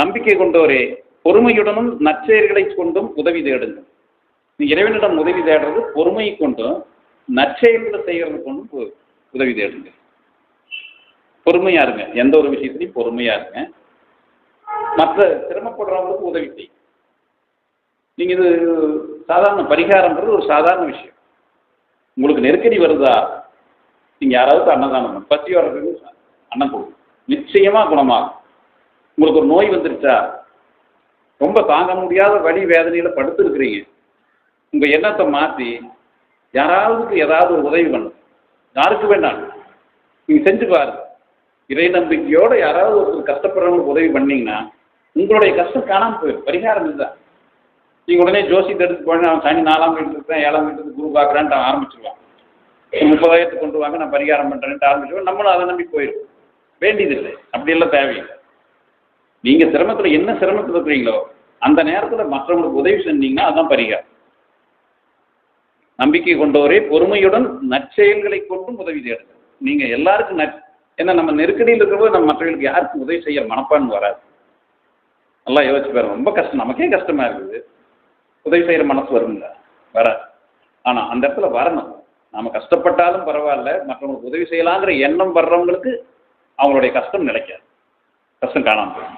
நம்பிக்கை கொண்டோரே பொறுமையுடனும் நற்செயல்களை கொண்டும் உதவி தேடுங்கள். நீ இறைவனிடம் உதவி தேடுறது பொறுமையை கொண்டும் நற்செயல்களை செய்கிறது கொண்டும் உதவி தேடுங்க பொறுமையா இருங்க. எந்த ஒரு விஷயத்திலையும் பொறுமையா இருங்க. மற்ற சிரமப்படுறவங்களுக்கு உதவி செய்யும் நீங்க இது சாதாரண பரிகாரம்ன்றது ஒரு சாதாரண விஷயம். உங்களுக்கு நெருக்கடி வருதா? நீங்க யாராவது அன்னதானம் பண்ணு. பசி அன்னம் கொடுக்கும் நிச்சயமா குணமாகும். உங்களுக்கு ஒரு நோய் வந்துருச்சா? ரொம்ப தாங்க முடியாத வலி வேதனையில் படுத்துருக்குறீங்க. உங்கள் எண்ணத்தை மாற்றி யாராவதுக்கு ஏதாவது ஒரு உதவி பண்ணும் யாருக்கு வேண்டாம் நீங்கள் செஞ்சு பாருங்க. இறை நம்பிக்கையோடு யாராவது ஒருத்தர் கஷ்டப்படுறவங்களுக்கு உதவி பண்ணிங்கன்னா உங்களுடைய கஷ்டம் காணாமல் போயிடும். பரிகாரம் இதுதான். நீங்கள் உடனே ஜோசியத்தை எடுத்து போன அவன் சனி நாலாம் வீட்டு இருக்கேன் ஏழாம் வீட்டுக்கு குரு பார்க்குறான்ட்டு அவன் ஆரம்பிச்சிருவான். முப்பதாயிரத்துக்கு கொண்டு வாங்க நான் பரிகாரம் பண்ணுறேன்ட்டு ஆரம்பிச்சிருவோம் நம்மளும் அதை நம்பி போயிடும். வேண்டியதில்லை. அப்படியெல்லாம் தேவையில்லை. நீங்க சிரமத்துல என்ன சிரமத்துல இருக்கிறீங்களோ அந்த நேரத்துல மற்றவங்களுக்கு உதவி செஞ்சீங்கன்னா அதான் பரிகாரம். நம்பிக்கை கொண்டவரே பொறுமையுடன் நற்செயல்களை கொண்டும் உதவி தேடுங்க. நீங்க எல்லாருக்கும் நற் ஏன்னா நம்ம நெருக்கடியில் இருக்கிறபோது நம்ம மற்றவர்களுக்கு யாருக்கும் உதவி செய்ய மனப்பான்னு வராது. நல்லா யோசிச்சு பாருங்க. ரொம்ப கஷ்டம். நமக்கே கஷ்டமா இருக்குது. உதவி செய்யற மனசு வருங்க வராது. ஆனா அந்த இடத்துல வரணும். நாம கஷ்டப்பட்டாலும் பரவாயில்ல. மற்றவங்களுக்கு உதவி செய்யலாங்கிற எண்ணம் வர்றவங்களுக்கு அவங்களுடைய கஷ்டம் நிலைக்காது. கஷ்டம் காணாம போயிடும்.